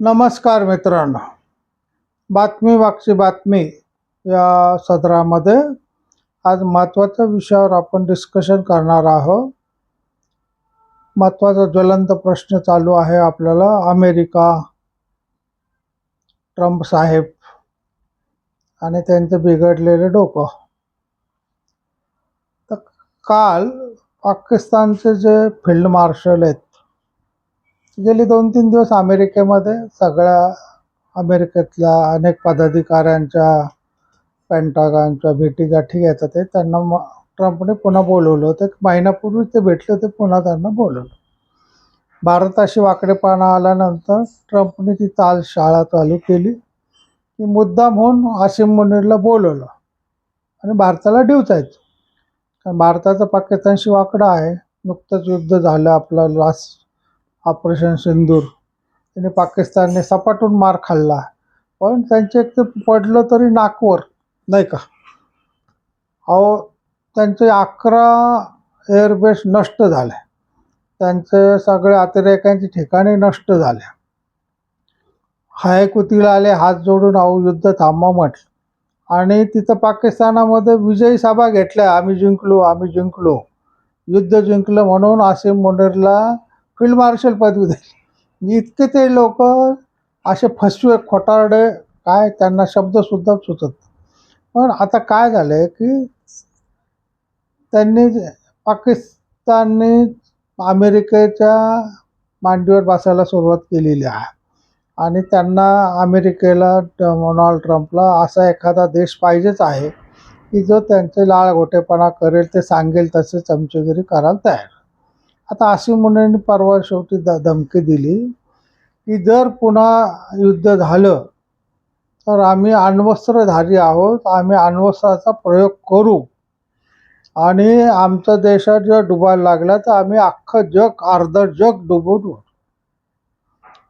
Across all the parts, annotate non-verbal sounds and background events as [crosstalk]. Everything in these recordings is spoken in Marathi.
नमस्कार मित्रांनो. बातमी वागची बातमी या सदरामध्ये आज महत्त्वाच्या विषयावर आपण डिस्कशन करणार आहोत. महत्त्वाचा ज्वलंत प्रश्न चालू आहे आपल्याला. अमेरिका ट्रम्प साहेब आणि त्यांचं बिघडलेलं डोकं. तर काल पाकिस्तानचे जे फील्ड मार्शल आहेत गेली दोन तीन दिवस अमेरिकेमध्ये सगळ्या अमेरिकेतल्या अनेक पदाधिकाऱ्यांच्या पेंटागॉनच्या भेटीगाठी घेतात ते त्यांना म ट्रम्पने पुन्हा बोलवलं होतं. एक महिन्यापूर्वी ते भेटले होते पुन्हा त्यांना बोलवलं. भारताशी वाकडेपणा आल्यानंतर ट्रम्पने ती चाल शाळा चालू केली. की मुद्दाम होऊन आसिम मुनीरला बोलवलं. आणि भारताला डिवचायचं कारण भारताचं पाकिस्तानशी वाकडं आहे. नुकतंच युद्ध झालं आपलं लास्ट ऑपरेशन सिंदूर. त्याने पाकिस्तानने सपाटून मार खाल्ला. पण त्यांचे एक ते पडलं तरी नाकवर नाही का? अहो त्यांचे अकरा एअरबेस नष्ट झाले. त्यांचे सगळे अतिरेक्यांची ठिकाणे नष्ट झाल्या हायकुतीला आले हात जोडून अहो युद्ध थांबा म्हटलं. आणि तिथं पाकिस्तानामध्ये विजयी सभा घेतल्या. आम्ही जिंकलो आम्ही जिंकलो. युद्ध जिंकलं म्हणून आसिम मुनीरला फील्ड मार्शल पदवी दिली. म्हणजे इतके ते लोक असे फसवे खोटारडे काय त्यांना शब्दसुद्धा सुचत पण आता काय झालं आहे की त्यांनी पाकिस्तानने अमेरिकेच्या मांडीवर बसायला सुरुवात केलेली आहे. आणि त्यांना अमेरिकेला डोनाल्ड ट्रम्पला असा एखादा देश पाहिजेच आहे की जो त्यांचे लाळ गोटेपणा करेल ते सांगेल तसे चमचेगिरी करायला तयार आता आसिम मुंडेंनी परवा शेवटी द धमकी दिली की जर पुन्हा युद्ध झालं तर आम्ही अण्वस्त्रधारी आहोत आम्ही अण्वस्त्राचा प्रयोग करू. आणि आमचा देशात जर डुबायला लागला तर आम्ही अख्खं जग अर्ध जग डुबून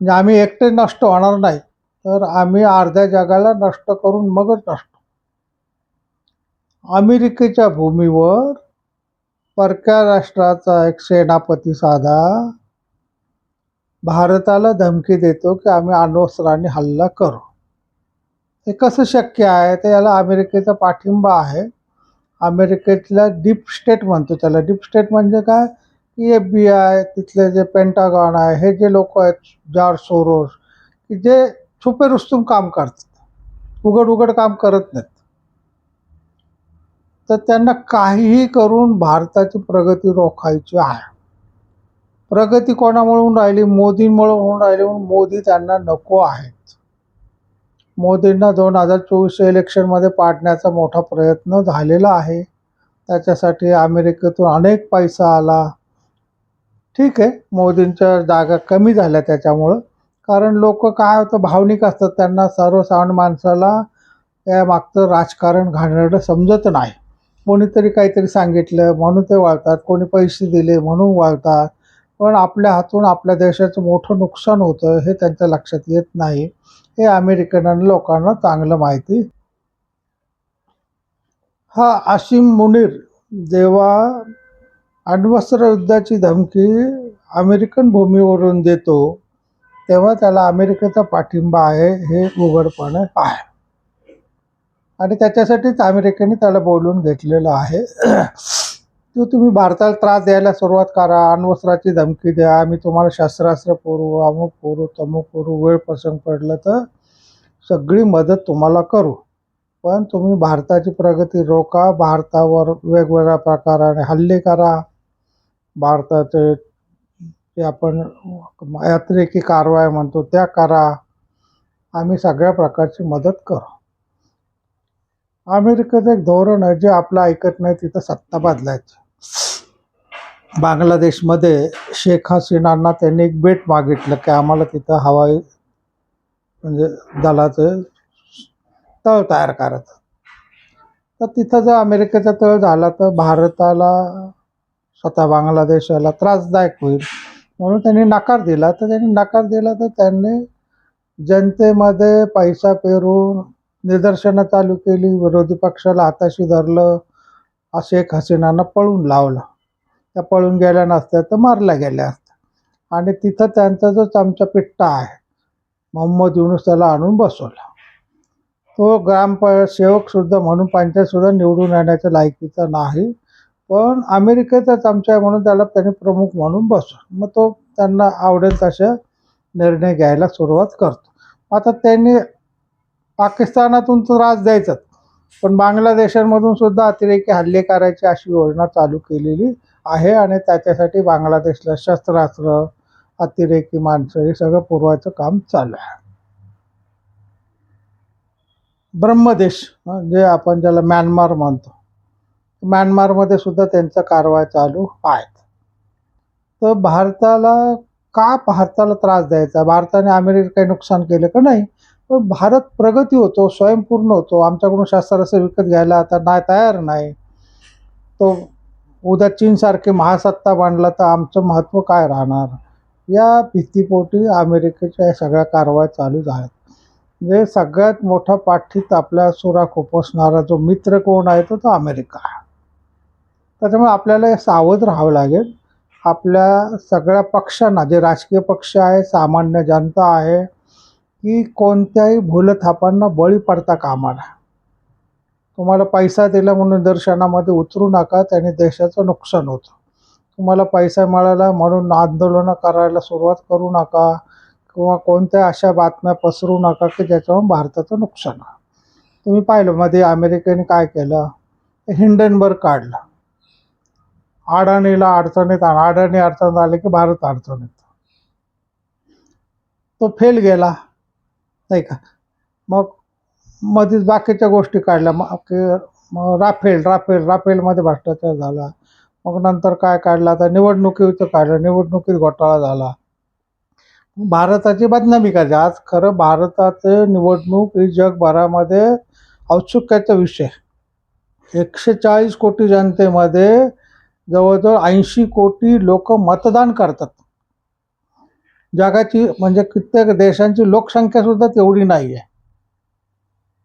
म्हणजे आम्ही एकटे नष्ट होणार नाही तर आम्ही अर्ध्या जगाला नष्ट करून मगच नष्ट अमेरिकेच्या भूमीवर परक्या राष्ट्राचा एक सेनापती साधा. भारताला धमकी देतो की आम्ही अण्वस्त्राने हल्ला करू. हे कसं शक्य आहे? तर याला अमेरिकेचा पाठिंबा आहे. अमेरिकेतल्या डीप स्टेट म्हणतो त्याला. डीप स्टेट म्हणजे काय? की एफ बी आय तिथले जे पेंटागॉन आहे हे जे लोक आहेत जॉर्ज सोरोस की जे छुपे रुस्तुम काम करतात. उघड उघड काम करत नाहीत. तर त्यांना काहीही करून भारताची प्रगती रोखायची आहे. प्रगती कोणामुळे होऊन राहिली? मोदींमुळे होऊन राहिली म्हणून मोदी त्यांना नको आहेत. मोदींना दोन हजार चोवीस इलेक्शनमध्ये पाडण्याचा मोठा प्रयत्न झालेला आहे. त्याच्यासाठी अमेरिकेतून अनेक पैसा आला. ठीक आहे मोदींच्या जागा कमी झाल्या त्याच्यामुळं. कारण लोक काय होतं भावनिक असतात. त्यांना सर्वसामान्य माणसाला या मागचं राजकारण घाणेरडं समजत नाही. कोणीतरी काहीतरी सांगितलं म्हणून ते वाळतात. कोणी पैसे दिले म्हणून वाळतात. पण आपल्या हातून आपल्या देशाचं मोठं नुकसान होतं हे त्यांच्या लक्षात येत नाही. हे अमेरिकन लोकांना चांगलं माहिती. हा आशिम मुनीर जेव्हा अण्वस्त्र युद्धाची धमकी अमेरिकन भूमीवरून देतो तेव्हा त्याला अमेरिकेचा पाठिंबा आहे हे उघडपणे आहे आणि त्याच्यासाठीच अमेरिकेने त्याला बोलून घेतलेलं आहे. [clears throat] तो तुम्ही भारताला त्रास द्यायला सुरुवात करा अण्वस्त्राची धमकी द्या आम्ही तुम्हाला शस्त्रास्त्र पुरवू अमुक पुरू तमुक पुरू वेळ प्रसंग पडलं तर सगळी मदत तुम्हाला करू. पण तुम्ही भारताची प्रगती रोका भारतावर वेगवेगळ्या प्रकाराने हल्ले करा. भारताचे जे आपण यात्रेकी कारवाया म्हणतो त्या करा. आम्ही सगळ्या प्रकारची मदत करू. अमेरिकेचं एक धोरण आहे जे आपलं ऐकत नाही तिथं सत्ता बदलायची. बांगलादेशमध्ये शेख हसीनांना त्यांनी एक भेट मागितलं की आम्हाला तिथं हवाई म्हणजे दलाचं तळ तयार करायचं. तर तिथं जर अमेरिकेचा तळ झाला तर भारताला स्वतः बांगलादेशाला त्रासदायक होईल. म्हणून त्यांनी नकार दिला. तर त्यांनी नकार दिला तर त्यांनी जनतेमध्ये पैसा पेरून निदर्शनं चालू केली. विरोधी पक्षाला हाताशी धरलं. शेख हसीनानं पळून लावलं. त्या पळून गेल्या नसत्या तर मारल्या गेल्या असत्या. आणि तिथं त्यांचा जो चमचा पिट्टा आहे मोहम्मद युनुस त्याला आणून बसवला. तो ग्रामप सेवकसुद्धा म्हणून पंचायतसुद्धा निवडून येण्याच्या लायकीचा नाही. पण अमेरिकेचा आमच्या आहे म्हणून त्याला त्यांनी प्रमुख म्हणून बसवलं. मग तो त्यांना आवडेल तसे निर्णय घ्यायला सुरुवात करतो. आता त्यांनी पाकिस्तानातून त्रास द्यायचाच पण बांगलादेशांमधून सुद्धा अतिरेकी हल्ले करायची अशी योजना चालू केलेली आहे आणि त्याच्यासाठी बांगलादेशला शस्त्रास्त्र अतिरेकी माणसं हे सगळं पुरवायचं काम चालू आहे. ब्रह्मदेश जे आपण ज्याला म्यानमार म्हणतो. म्यानमारमध्ये सुद्धा त्यांचा कारवाई चालू आहेत. तर भारताला का भारताला त्रास द्यायचा? भारताने अमेरिकेत काही नुकसान केलं का नाही? भारत प्रगती होतो स्वयंपूर्ण होतो. आमच्याकडून शस्त्रास्त्र विकत घ्यायला आता नाही तयार नाही. तो उद्या चीनसारखी महासत्ता बांधला तर आमचं महत्त्व काय राहणार? या भीतीपोटी अमेरिकेच्या या सगळ्या कारवाया चालू आहेत. म्हणजे सगळ्यात मोठा पाठीत आपल्या सुरा खोपसणारा जो मित्र कोण आहे तो तो अमेरिका आहे. त्याच्यामुळे आपल्याला हे सावध राहावं लागेल. आपल्या सगळ्या पक्षांना जे राजकीय पक्ष आहे सामान्य जनता आहे की कोणत्याही भूलथापांना बळी पडता कामा नये तुम्हाला पैसा दिला म्हणून दर्शनामध्ये उतरू नका त्याने देशाचं नुकसान होतं. तुम्हाला पैसा मिळाला म्हणून आंदोलनं करायला सुरुवात करू नका किंवा कोणत्या अशा बातम्या पसरू नका की ज्याच्यावर भारताचं नुकसान आहे तुम्ही पाहिलं मध्ये अमेरिकेने काय केलं? हिंडनबर्ग काढलं. अडाणीला अडचणीत अडाणी अडचणीत आले की भारत अडचणीत. तो फेल गेला. नाही का? मग मध्येच बाकीच्या गोष्टी काढल्या. मग राफेल राफेल राफेलमध्ये भ्रष्टाचार झाला. मग नंतर काय काढलं? आता निवडणुकीचं काढलं. निवडणुकीत घोटाळा झाला. भारताची बदनामी करायची आज खरं भारताचे निवडणूक ही जगभरामध्ये औत्सुक्याचा विषय. एकशे चाळीस कोटी जनतेमध्ये जवळजवळ ऐंशी कोटी लोक मतदान करतात. जगाची म्हणजे कित्येक देशांची लोकसंख्या सुद्धा तेवढी नाही आहे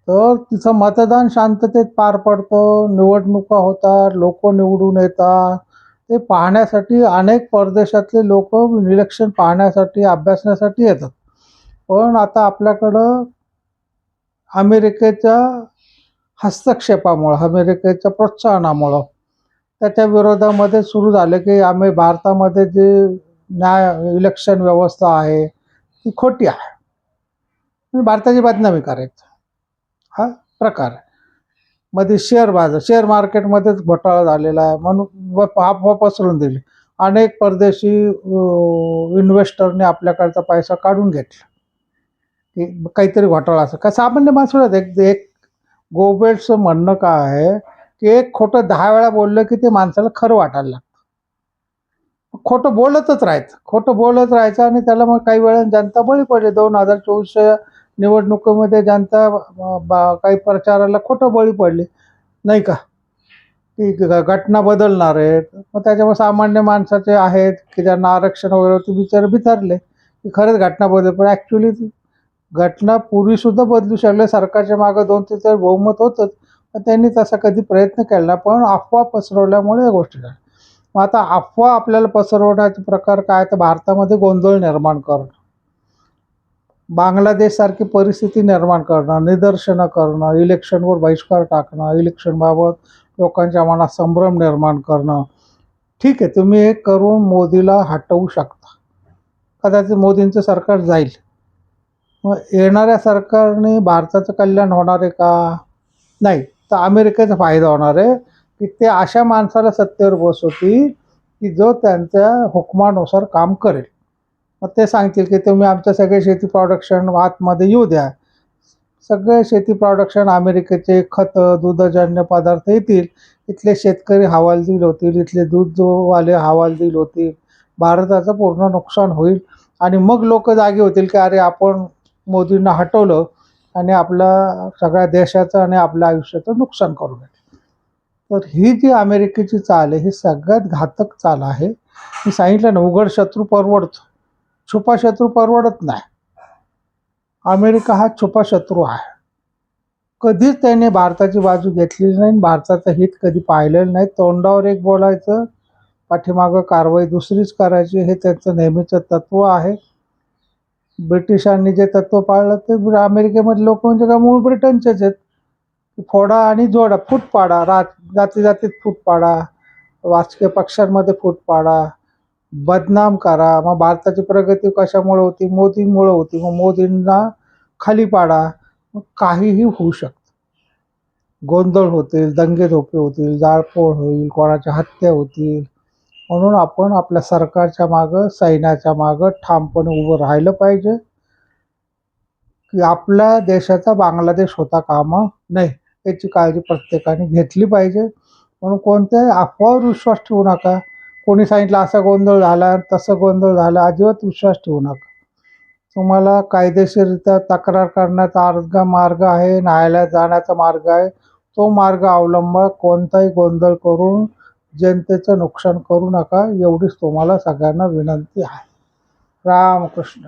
तर तिचं मतदान शांततेत पार पडतं निवडणुका होतात लोक निवडून येतात. ते पाहण्यासाठी अनेक परदेशातले लोक इलेक्शन पाहण्यासाठी अभ्यासण्यासाठी येतात. पण आता आपल्याकडं अमेरिकेच्या हस्तक्षेपामुळं अमेरिकेच्या प्रोत्साहनामुळं त्याच्या विरोधामध्ये सुरू झालं की आम्ही भारतामध्ये जे न्याय इलेक्शन व्यवस्था आहे ती खोटी आहे. भारताची बदनामी करायचं हा प्रकार आहे. मध्ये शेअर बाजार शेअर मार्केटमध्येच घोटाळा झालेला आहे म्हणून व अफवा पसरून दिली. अनेक परदेशी इन्व्हेस्टरने आपल्याकडचा पैसा काढून घेतला. की काहीतरी घोटाळा असं. का सामान्य माणसाला एक एक गोबेल्सचं म्हणणं काय आहे की एक खोटं दहा वेळा बोललं की ते माणसाला खरं वाटायला लागतं. खोटं बोलतच राहायचं. खोटं बोलत राहायचं आणि त्याला मग काही वेळा जनता बळी पडली. दोन हजार चोवीसच्या निवडणुकीमध्ये जनता बा- काही प्रचाराला खोटं बळी पडली. नाही का? की घटना बदलणार आहेत. मग त्याच्यामुळे सामान्य माणसाचे आहेत की ज्यांना आरक्षण वगैरे ते बिचार बिचारले की खरंच घटना बदल पण ॲक्च्युली घटना पूर्वीसुद्धा बदलू शकले सरकारच्या मागं दोन ते चार बहुमत होतंच. पण त्यांनी तसा कधी प्रयत्न केला पण अफवा पसरवल्यामुळे या गोष्टी झाल्या. मग आता अफवा आपल्याला पसरवण्याचे प्रकार काय? तर भारतामध्ये गोंधळ निर्माण करणं. बांगलादेशसारखी परिस्थिती निर्माण करणं निदर्शनं करणं इलेक्शनवर बहिष्कार टाकणं इलेक्शनबाबत लोकांच्या मनात संभ्रम निर्माण करणं. ठीक आहे तुम्ही हे करून मोदीला हटवू शकता. कदाचित मोदींचं सरकार जाईल. मग येणाऱ्या सरकारने भारताचं कल्याण होणार आहे का? नाही तर अमेरिकेचा फायदा होणार आहे. की ते अशा माणसाला सत्तेवर बसवतील की जो त्यांच्या हुकमानुसार काम करेल. मग ते सांगतील की तुम्ही आमच्या सगळे शेती प्रॉडक्शन आतमध्ये येऊ द्या. सगळे शेती प्रॉडक्शन अमेरिकेचे खतं दुधजन्य पदार्थ येतील. इथले शेतकरी हवालदिल होतील इथले दूधवाले हवालदिल होतील. भारताचं पूर्ण नुकसान होईल. आणि मग लोक जागे होतील की अरे आपण मोदींना हटवलं आणि आपला सगळ्या देशाचं आणि आपल्या आयुष्याचं नुकसान करू नये तर ही जी अमेरिकेची चाल आहे ही सगळ्यात घातक चाल आहे. मी सांगितलं ना उघड शत्रू परवडतो. छुपा शत्रू परवडत नाही. अमेरिका हा छुपा शत्रू आहे. कधीच त्याने भारताची बाजू घेतलेली नाही भारताचं हित कधी पाहिलेलं नाही. तोंडावर एक बोलायचं पाठीमागं कारवाई दुसरीच करायची हे त्यांचं नेहमीचं तत्त्व आहे. ब्रिटिशांनी जे तत्व पाळलं ते अमेरिकेमध्ये लोक म्हणजे काय मूळ ब्रिटनचेच आहेत. फोडा आणि जोडा फूट पाडा रा जाती जातीत फूट पाडा राजकीय पक्षांमध्ये फूट पाडा बदनाम करा मग भारताची प्रगती कशामुळे होती? मोदींमुळे होती. मग मोदींना खाली पाडा. मग काहीही होऊ शकतं. गोंधळ होतील दंगे दंगेधोके होतील जाळपोळ होईल कोणाच्या हत्या होतील. म्हणून आपण आपल्या सरकारच्या मागं सैन्याच्या मागं ठामपणे उभं राहिलं पाहिजे. की आपल्या देशाचा बांगलादेश होता कामा नाही याची काळजी प्रत्येकाने घेतली पाहिजे. म्हणून कोणत्याही अफवावर विश्वास ठेवू नका. कोणी सांगितलं असा गोंधळ झाला तसं गोंधळ झाला अजिबात विश्वास ठेवू नका. तुम्हाला कायदेशीररित्या तक्रार करण्याचा अर्ग मार्ग आहे न्यायालयात जाण्याचा मार्ग आहे. तो मार्ग अवलंबा कोणताही गोंधळ करून जनतेचं नुकसान करू नका एवढीच तुम्हाला सगळ्यांना विनंती आहे. रामकृष्ण.